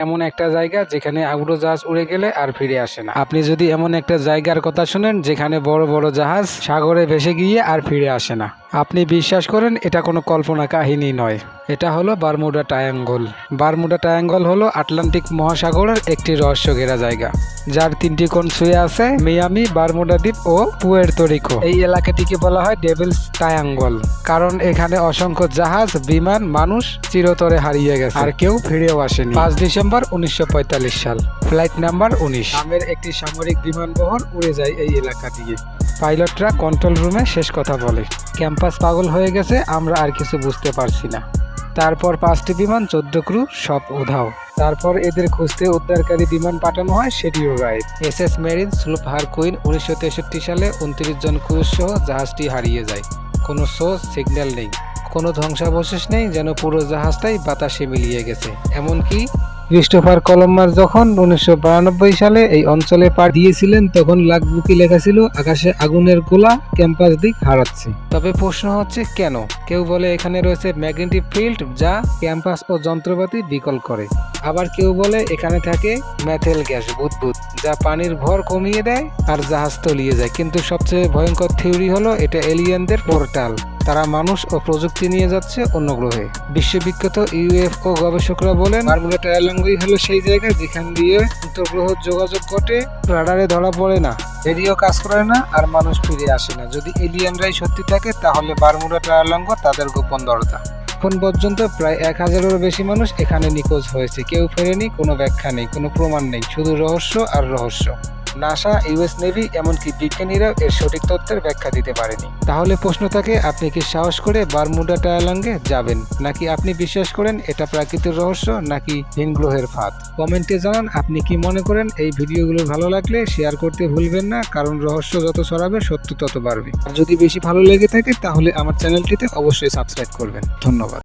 এমন একটা জায়গা যেখানে উড়োজাহাজ উড়ে গেলে আর ফিরে আসে না। আপনি যদি এমন একটা জায়গার কথা শুনেন, যেখানে বড় বড় জাহাজ সাগরে ভেসে গিয়ে আর ফিরে আসে না। আপনি বিশ্বাস করেন, এটা কোনো কল্পনা কাহিনী নয়। এটা হলো বারমুডা ট্রায়াঙ্গল। বারমুডা ট্রায়াঙ্গল হলো আটলান্টিক মহাসাগরের একটি রহস্য ঘেরা জায়গা, যার তিনটি কোণ ছুঁয়ে আছে মিয়ামি, বারমুডা দ্বীপ ও পুয়ের্তো রিকো। এই এলাকাটিকে বলা হয় ডেভিলস ট্রায়াঙ্গল, কারণ এখানে অসংখ্য জাহাজ, বিমান, মানুষ চিরতরে হারিয়ে গেছে। আর কেউ ফিরেও আসেনি। পাঁচ ডিসেম্বর উনিশশো পঁয়তাল্লিশ সাল, ফ্লাইট নাম্বার উনিশ। নামের একটি সামরিক বিমানবহর উড়ে যায় এই এলাকা দিয়ে পাইলটরা কন্ট্রোল রুমে শেষ কথা বলে। ক্যাম্পাস পাগল হয়ে গেছে, আমরা আর কিছু বুঝতে পারছি না। তারপর পাঁচটি বিমান, চোদ্দ ক্রু, সব উধাও। তারপর এদের খুঁজতে উদ্ধারকারী বিমান পাঠানো হয়, সেটিও গায়েব S S Marine, Sulphur Queen উনিশশো তেষট্টি সালে উনত্রিশ জন ক্রুজ সহ জাহাজটি হারিয়ে যায়। কোনো সোর্স, সিগন্যাল নেই। কোনো ধ্বংসাবশেষ নেই, যেন পুরো জাহাজটাই বাতাসে মিলিয়ে গেছে। এমনকি ক্রিস্টোফার কলম্বাস যখন উনিশশো সালে এই অঞ্চলে পা দিয়েছিলেন, তখন লাগবুকি লেখা ছিল, আকাশে আগুনের গোলা ক্যাম্পাস দিক হারাচ্ছে। তবে প্রশ্ন হচ্ছে, কেন? কেউ বলে এখানে রয়েছে ম্যাগনেটিক ফিল্ড, যা ক্যাম্পাস ও যন্ত্রপাতি বিকল করে। আবার কেউ বলে এখানে থাকে ম্যাথেল গ্যাস, বুদবুদ, যা পানির ভর কমিয়ে দেয় আর জাহাজ তলিয়ে যায়। কিন্তু সবচেয়ে ভয়ঙ্কর থিওরি হলো, এটা এলিয়েনদের পোর্টাল। তারা মানুষ ও প্রযুক্তি নিয়ে যাচ্ছে অন্য গ্রহে। বিশ্ববিখ্যাত ইউএফও গবেষকরা বলেন বারমুডা হলো সেই জায়গা যেখান দিয়ে আন্তঃগ্রহ যোগাযোগ ঘটে, রাডারে ধরা পড়ে না, রেডিও কাজ করে না, আর মানুষ ফিরে আসে না। যদি এলিয়েনরাই সত্যি থাকে, তাহলে বারমুডা ট্রায়াঙ্গ তাদের গোপন দরজা। এখন পর্যন্ত প্রায় এক হাজারেরও বেশি মানুষ এখানে নিখোঁজ হয়েছে। কেউ ফেরেনি, কোনো ব্যাখ্যা নেই, কোনো প্রমাণ নেই, শুধু রহস্য আর রহস্য। নাসা, ইউএস নেভি, এমনকি বিজ্ঞানীরাও এর সঠিক তথ্যের ব্যাখ্যা দিতে পারেনি। তাহলে প্রশ্ন থাকে, আপনি কি সাহস করে বারমুডা টায়ালাঙ্গে যাবেন? নাকি আপনি বিশ্বাস করেন এটা প্রাকৃতিক রহস্য, নাকি ভিনগ্রহের ফাঁদ? কমেন্টে জানান, আপনি কি মনে করেন এই ভিডিওগুলো ভালো লাগলে শেয়ার করতে ভুলবেন না, কারণ রহস্য যত ছড়াবে, সত্য তত বাড়বে। আর যদি বেশি ভালো লেগে থাকে, তাহলে আমার চ্যানেলটিতে অবশ্যই সাবস্ক্রাইব করবেন। ধন্যবাদ।